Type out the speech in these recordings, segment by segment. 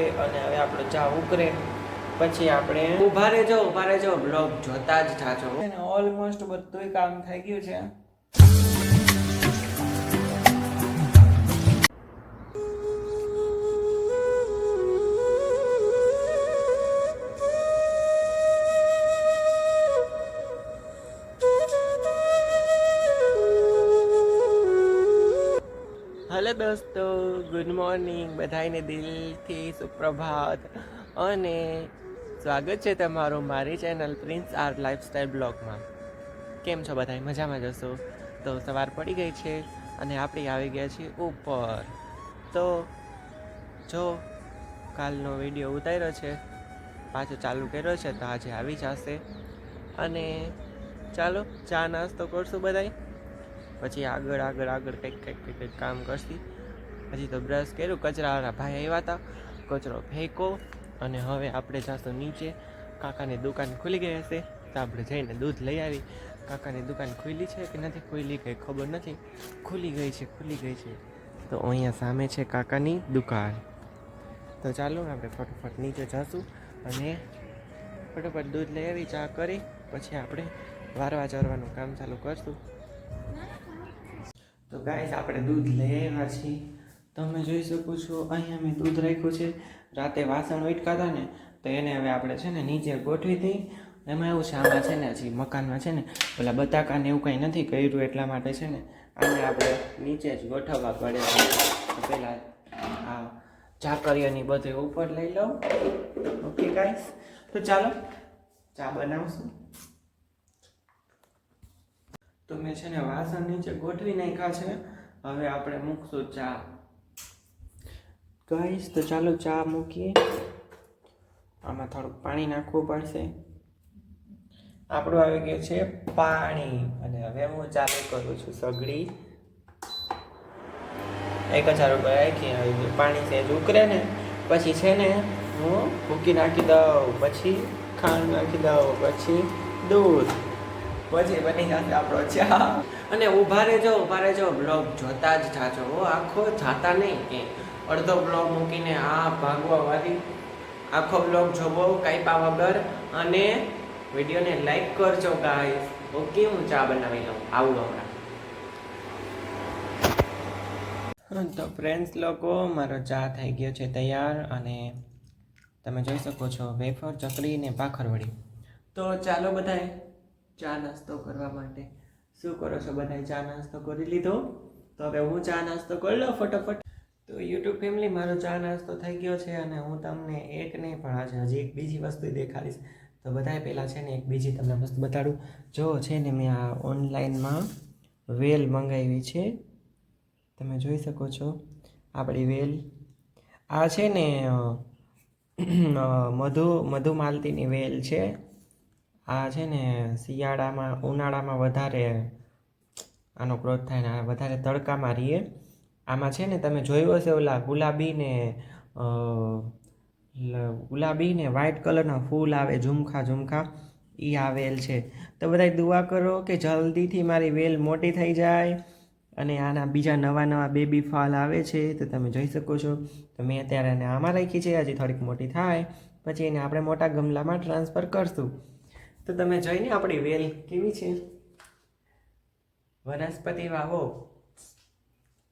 અને હવે આપણે ચા ઉકરે પછી આપણે ઊભા રહેજો ઊભા રહેજો. બ્લોગ જોતા જ થાજો ઓલમોસ્ટ બધું કામ થઈ ગયું છે. હેલો દોસ્તો ગુડ મોર્નિંગ બધાને દિલથી સુપ્રભાત અને સ્વાગત છે તમારું મારી ચેનલ પ્રિન્સ આર લાઇફસ્ટાઈલ બ્લોગમાં કેમ છો બધા મજામાં જશો તો સવાર પડી ગઈ છે અને આપણે આવી ગયા છીએ ઉપર. તો જો કાલનો વીડિયો ઉતાર્યો છે, પાછો ચાલુ કર્યો છે, તો આજે આવી જશે. અને ચાલો ચા નાસ્તો કરશું બધાય. પછી આગળ આગળ આગળ કંઈક કંઈક કંઈક કંઈક કામ કરતી પછી તો બ્રશ કર્યું, કચરાવાળા ભાઈ આવ્યા હતા કચરો ફેંકો અને હવે આપણે જાશું નીચે. કાકાની દુકાન ખુલી ગઈ હશે. તો આપણે જઈને દૂધ લઈ આવી. કાકાની દુકાન ખુલી છે કે નથી ખુલી કંઈ ખબર નથી. ખુલી ગઈ છે, ખુલી ગઈ છે. તો અહીંયા સામે છે કાકાની દુકાન. તો ચાલો આપણે ફટાફટ નીચે જશું અને ફટાફટ દૂધ લઈ આવી, ચા કરી. પછી આપણે વારવા ચરવાનું કામ ચાલુ કરશું. તો ગાઈસ આપણે દૂધ લઈ આવ્યા છીએ. તમે જોઈ શકો છો, અહીંયા મેં દૂધ રાખ્યું છે. રાતે વાસણ ઉટકાતા ને, તો એને હવે આપણે છે ને નીચે ગોઠવી દઈ. એમાં એવું છે, આમાં છે ને હજી મકાનમાં છે ને પેલા બતાકાને એવું કંઈ નથી કર્યું એટલા માટે છે ને, આને આપણે નીચે જ ગોઠવવા પડે પહેલાં આ ચાકરીઓની બધે ઉપર લઈ લઉં. ઓકે ગાઈસ તો ચાલો, ચા બનાવશું. તો મેં છે ને વાસણ નીચે ગોઠવી નાખ્યા છે. હવે આપણે મૂકશું ચા. ગાઈસ, તો ચાલો ચા મૂકીએ. આમાં થોડુંક પાણી નાખવું પડશે. આપણું આવી ગયું છે પાણી. અને હવે હું ચાલુ કરું છું સગડી. એક હજાર રૂપિયા રાખી આવી પાણી સહેજ ઉકરે ને. પછી છે ને હું ભૂકી નાખી દઉં. પછી ખાંડ નાખી દઉં. પછી દૂધ. પછી બની જશે આપણો ચા. અને ઊભા રહેજો ઊભા રહેજો. બ્લોગ જોતા જ જાજો. હો, આખો જાતા નહીં કે અડધો બ્લોગ મૂકીને આ ભાગવા વાળી આખો બ્લોગ જોવો, કાંઈ વગર અને વિડીયોને લાઈક કરજો ગાઈસ ઓકે, હું ચા બનાવી લઉં. આવું હમણાં. તો ફ્રેન્ડ્સ લોકો, મારો ચા થઈ ગયો છે તૈયાર અને તમે જોઈ શકો છો વેફર ચકડી ને ભાખરવડી. તો ચાલો બધાય. ચા નાસ્તો કરવા માટે. શું કરો છો બધાય? ચા નાસ્તો કરી લીધો? તો હવે હું ચા નાસ્તો કરી લઉં ફટાફટ. તો યુટ્યુબ ફેમિલી મારો ચા નાસ્તો થઈ ગયો છે અને હું તમને એક નહીં, પણ આજે હજી એક બીજી વસ્તુ દેખાડીશ. તો બધાય પહેલાં છે ને એક બીજી તમને વસ્તુ બતાડું. જો છે ને મેં આ ઓનલાઈનમાં વેલ મંગાવી છે. તમે જોઈ શકો છો આપણી વેલ. આ છે ને મધુ, મધુમાલતીની વેલ છે. આ છે ને શિયાળામાં ઉનાળામાં વધારે આનો ગ્રોથ થાય ને વધારે તડકામાં રહીએ. આમાં છે ને તમે જોયું હશે ઓલા ગુલાબી ને અ, લ- ગુલાબી ને વ્હાઈટ કલરના ફૂલ આવે ઝુમખા ઝુમખા એ આવેલ છે. તો બધા દુઆ કરો કે જલ્દીથી મારી વેલ મોટી થઈ જાય અને આના બીજા નવા નવા બેબી ફાલ આવે છે તો તમે જોઈ શકો છો. તો મેં અત્યારે એને આમાં રાખી છે હજી થોડીક મોટી થાય. પછી એને આપણે મોટા ગમલામાં ટ્રાન્સફર કરશું. તો તમે જોઈને આપણી વેલ કેવી છે? વનસ્પતિ વાવો.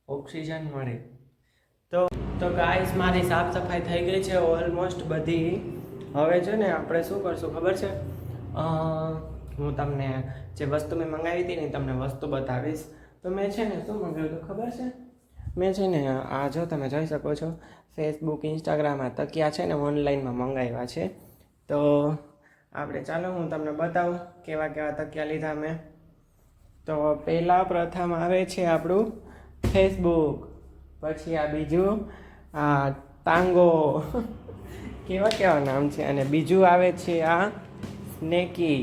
ઓક્સિજન મળે. તો તો ગાઈસ મારી સાફ સફાઈ થઈ ગઈ છે ઓલમોસ્ટ બધી. હવે છે ને આપણે શું કરશું ખબર છે? હું તમને જે વસ્તુ મેં મંગાવી હતી ને તમને વસ્તુ બતાવીશ. તો મેં છે ને શું મંગાવ્યું હતું ખબર છે? મેં છે ને આ જો તમે જોઈ શકો છો ફેસબુક ઇન્સ્ટાગ્રામમાં તકિયા છે ને ઓનલાઈનમાં મંગાવ્યા છે. તો આપણે ચાલો હું તમને બતાવું કેવા કેવા તકિયા લીધા મેં. તો પહેલાં પ્રથમ આવે છે આપણું ફેસબુક પછી આ બીજું, આ તાંગો કેવા કેવા નામ છે? અને બીજું આવે છે આ સ્નેકી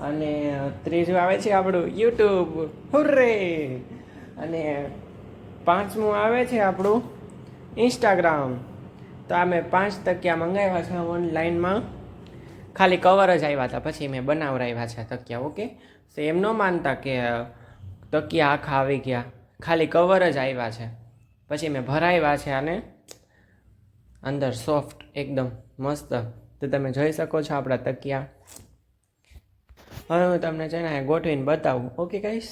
અને ત્રીજું આવે છે આપણું યુટ્યુબ હુર્રે! અને પાંચમું આવે છે આપણું ઇન્સ્ટાગ્રામ તો આ મેં પાંચ તકિયા મંગાવ્યા છે ઓનલાઈનમાં ખાલી કવર જ આવ્યા હતા પછી મેં બનાવરાવ્યા છે તકિયા ઓકે તો એમ ન માનતા કે તકિયા આખા આવી ગયા. ખાલી કવર જ આવ્યા છે. પછી મેં ભરાવ્યા છે અને અંદર સોફ્ટ એકદમ મસ્ત. તો તમે જોઈ શકો છો આપણા તકિયા. હવે હું તમને છે ને ગોઠવીને બતાવું ઓકે કહીશ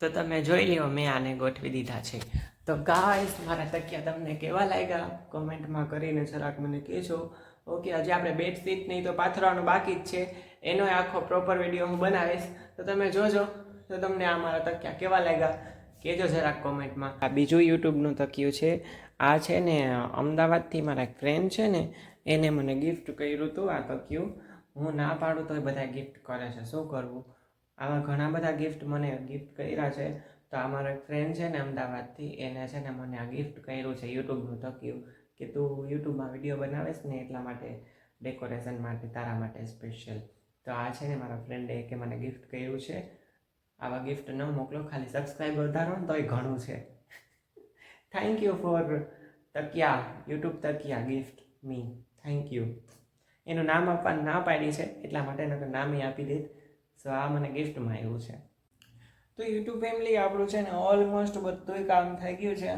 તો તમે જોઈ લ્યો, મેં આને ગોઠવી દીધા છે. તો ગાઈસ મારા તકિયા તમને કેવા લાગ્યા? કોમેન્ટમાં કરીને જરાક મને કહેજો. ઓકે હજી આપણે બેડશીટ નહીં તો પાથરવાનું બાકી જ છે. એનો આખો પ્રોપર વીડિયો હું બનાવીશ. તો તમે જોજો. તો તમને આ મારા તકિયા કેવા લાગ્યા? કહેજો જરાક કોમેન્ટમાં આ બીજું યુટ્યુબનું તકિયું છે. આ છે ને, અમદાવાદથી મારા ફ્રેન્ડ છે ને, એને મને ગિફ્ટ કર્યું હતું આ તકિયું. હું ના પાડું તો એ બધા ગિફ્ટ કરે છે. શું કરવું? આવા ઘણા બધા ગિફ્ટ મને ગિફ્ટ કર્યા છે. તો આ મારા ફ્રેન્ડ છે ને, અમદાવાદથી, એને છે ને મને આ ગિફ્ટ કર્યું છે, યુટ્યુબનું તકિયું. કે તું યુટ્યુબમાં વીડિયો બનાવેશ ને એટલા માટે ડેકોરેશન માટે, તારા માટે સ્પેશિયલ તો આ છે ને મારા ફ્રેન્ડે કે મને ગિફ્ટ કર્યું છે. આવા ગિફ્ટ ન મોકલો, ખાલી સબસ્ક્રાઈબ વધારો ને તોય ઘણું છે. Thank you for તકિયા, YouTube તકિયા gift me thank you એનું નામ આપવા ના પાડી છે, એટલા માટે એનું નામ એ આપી દીધ સો આ મને ગિફ્ટમાં આવ્યું છે. તો યુટ્યુબ ફેમિલી આપણું છે ને ઓલમોસ્ટ બધુંય કામ થઈ ગયું છે.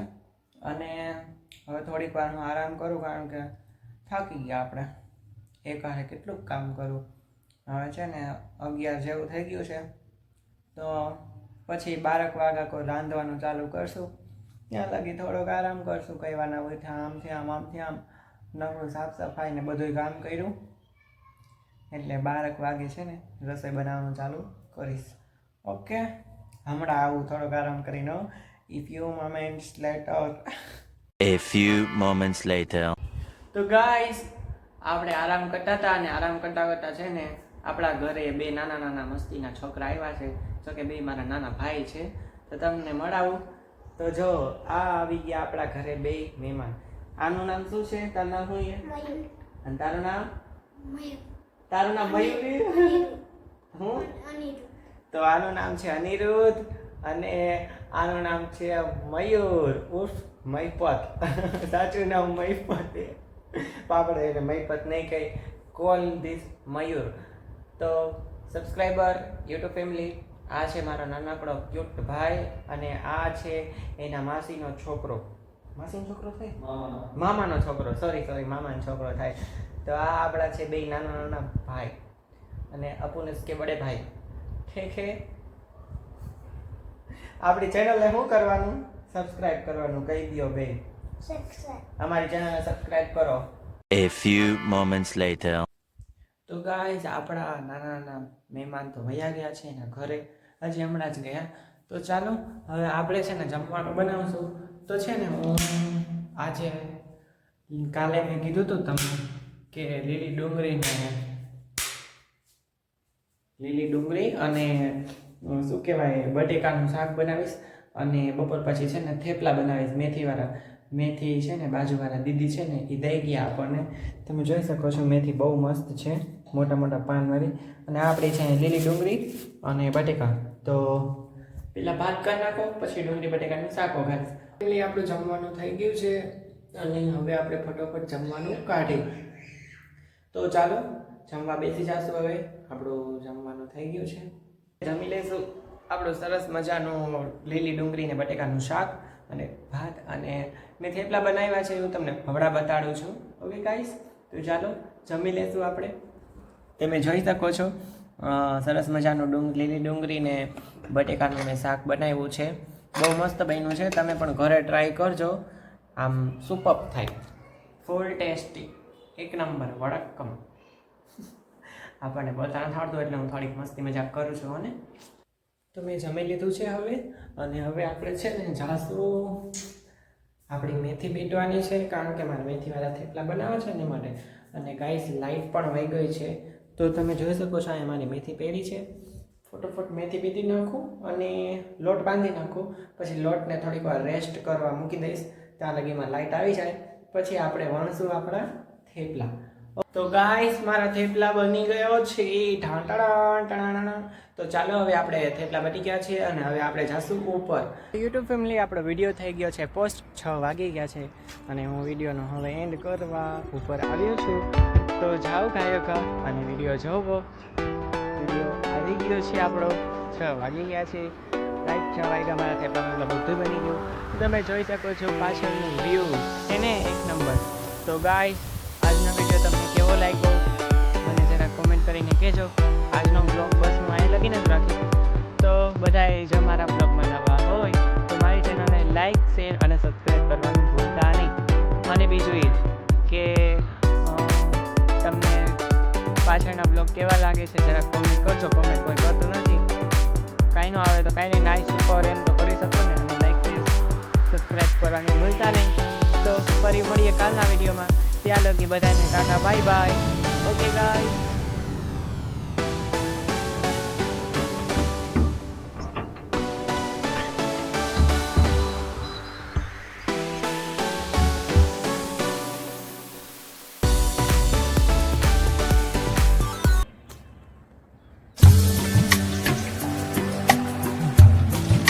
અને હવે થોડીક વાર હું આરામ કરું કારણ કે થાકી ગયા આપણે. એકારે કેટલું કામ કરું. હવે છે ને અગિયાર જેવું થઈ ગયું છે. તો પછી બારક વાગ્યા કોઈ રાંધવાનું ચાલુ કરશું. ત્યાં લગી થોડોક આરામ કરશું. કહેવાના હોય ત્યાં આમથી આમ આમથી આમ નવરું સાફ સફાઈ ને બધું કામ કર્યું. એટલે બારક વાગે છે ને રસોઈ બનાવવાનું ચાલુ કરીશ. ઓકે? હમણાં આવું થોડોક આરામ કરીને a few moments later A few moments later. તો ગાઈસ આપણે આરામ કરતા હતા અને આરામ કરતા કરતા છે ને આપણા ઘરે બે નાના નાના મસ્તીના છોકરા આવ્યા છે. જો કે બે મારા નાના ભાઈ છે. તો તમને મળાવું. તો જો આ આવી ગયા આપણા ઘરે બે મહેમાન. આનું નામ શું છે? તારું નામ શું છે? અને તારું નામ? તારું નામ મયુરી? હું? તો આનું નામ છે અનિરુદ્ધ અને આનું નામ છે મયુર. ઉર્ફ મહિપત સાચું નામ મહિપત છે પાપડ એટલે મહિપત નહીં કહી કોલ ધીસ મયુર. તો સબસ્ક્રાઈબર યુટ્યુબ ફેમિલી આ છે મારો નાનકડો ક્યુટ ભાઈ અને આ છે એના માસીનો છોકરો. માસીનો છોકરો થાય મામાનો. છોકરો. સોરી સોરી મામાનો છોકરો થાય. તો આ આપણા છે બે નાના નાના ભાઈ. અને અપુનસ કે બડે ભાઈ. ઠીક છે? આપણી ચેનલને શું કરવાનું? સબસ્ક્રાઇબ કરવાનું કહી દો બે અમારી ચેનલને સબસ્ક્રાઇબ કરો. A few moments later. તો ગાઈઝ આપણા નાના નાના મહેમાન તો વયા ગયા છે એના ઘરે. હજી હમણાં જ ગયા. તો ચાલો હવે આપણે છે ને જમવાનું બનાવશું. તો છે ને હું આજે કાલે મેં કીધું હતું તમને કે લીલી ડુંગળીને લીલી ડુંગળી અને શું કહેવાય બટેકાનું શાક બનાવીશ. અને બપોર પછી છે ને થેપલા બનાવીશ. મેથીવાળા, મેથી છે ને બાજુવાળા દીદી છે ને એ દઈ ગયા આપણને. તમે જોઈ શકો છો મેથી બહુ મસ્ત છે, મોટા મોટા પાનવાળી. અને આપણી છે લીલી ડુંગળી અને બટેકા. તો પેલા ભાત કરી નાખો, પછી ડુંગળી બટેકાનું શાક વઘારીશ. એટલે આપણું જમવાનું થઈ ગયું છે અને હવે આપણે ફટોફટ જમવાનું કાઢી. તો ચાલો, જમવા બેસી જશું હવે. આપણું જમવાનું થઈ ગયું છે. જમી લઈશું આપણું સરસ મજાનું લીલી ડુંગળીને બટેકાનું શાક અને ભાત અને મેં થેપલા બનાવ્યા છે, હું તમને ભવડા બતાડું છું. ઓકે ગાઈસ તો ચાલો, જમી લઈશું આપણે. તમે જોઈ શકો છો સરસ મજાનું ડુંગ, લીલી ડુંગળીને બટેકાનું મેં શાક બનાવ્યું છે. બહુ મસ્ત બન્યું છે, તમે પણ ઘરે ટ્રાય કરજો. આમ સુપઅપ થાય. ફૂલ ટેસ્ટી એક નંબર વડક્કમ આપણને નથી આવડતું એટલે હું થોડીક મસ્તી મજાક કરું છું અને તો મેં જમી લીધું છે હવે. અને હવે આપણે છે ને જાશું આપણી મેથી બીટવાની છે, કારણ કે મારે મેથીવાળા થેપલા બનાવવા છે ને માટે. અને ગાઈસ લાઈટ પણ વહી ગઈ છે. તો તમે જોઈ શકો છો અહીંયા મારી મેથી પહેરી છે. ફટોફટ મેથી બીટી નાખું અને લોટ બાંધી નાખું. પછી લોટને થોડીક વાર રેસ્ટ કરવા મૂકી દઈશ. ત્યાં લગીમાં લાઈટ આવી જાય. પછી આપણે વણશું આપણા થેપલા. તો ગાઈસ મારા થેપલા બની ગયો છે. ઢાંટણા ટાણા તો ચાલો હવે આપણે થેપલા બની ગયા છે અને હવે આપણે જાશું ઉપર. યુટ્યુબ ફેમિલી આપણો વીડિયો થઈ ગયો છે. પોસ્ટ છ વાગી ગયા છે અને હું વિડીયોનો હવે એન્ડ કરવા ઉપર આવ્યો છું. તો જાઓ ગાયક અને વીડિયો જોવો. વીડિયો આવી ગયો છે આપણો. છ વાગી ગયા છે. રાઈટ છ વાગ્યા મારા થેપલામાં બધું બની ગયું. તમે જોઈ શકો છો પાછળનું વ્યૂ એને એક નંબર તો ગાઈસ આજનો વીડિયો તમને કેવો લાગ્યો? મને જરા કોમેન્ટ કરીને કહેજો. આજનો બ્લોગ બસ હું અહીં લગીને જ રાખીશ તો બધાએ જો મારા બ્લોગમાં નવા હોય, તો મારી ચેનલને લાઈક શેર અને સબસ્ક્રાઈબ કરવાનું ભૂલતા નહીં. અને બીજું એ કે તમને પાછળના બ્લોગ કેવા લાગે છે જરા કોમેન્ટ કરજો. કોમેન્ટ કોઈ કરતું નથી. કાંઈ ન આવે તો કાંઈ નહીં. નાઈ ઉપર એમ તો કરી શકો ને. અને લાઈક સબસ્ક્રાઈબ કરવાનું ભૂલતા નહીં. તો ફરી મળીએ કાલના વિડીયોમાં. ત્યાં લગી બધાને tata bye bye okay guy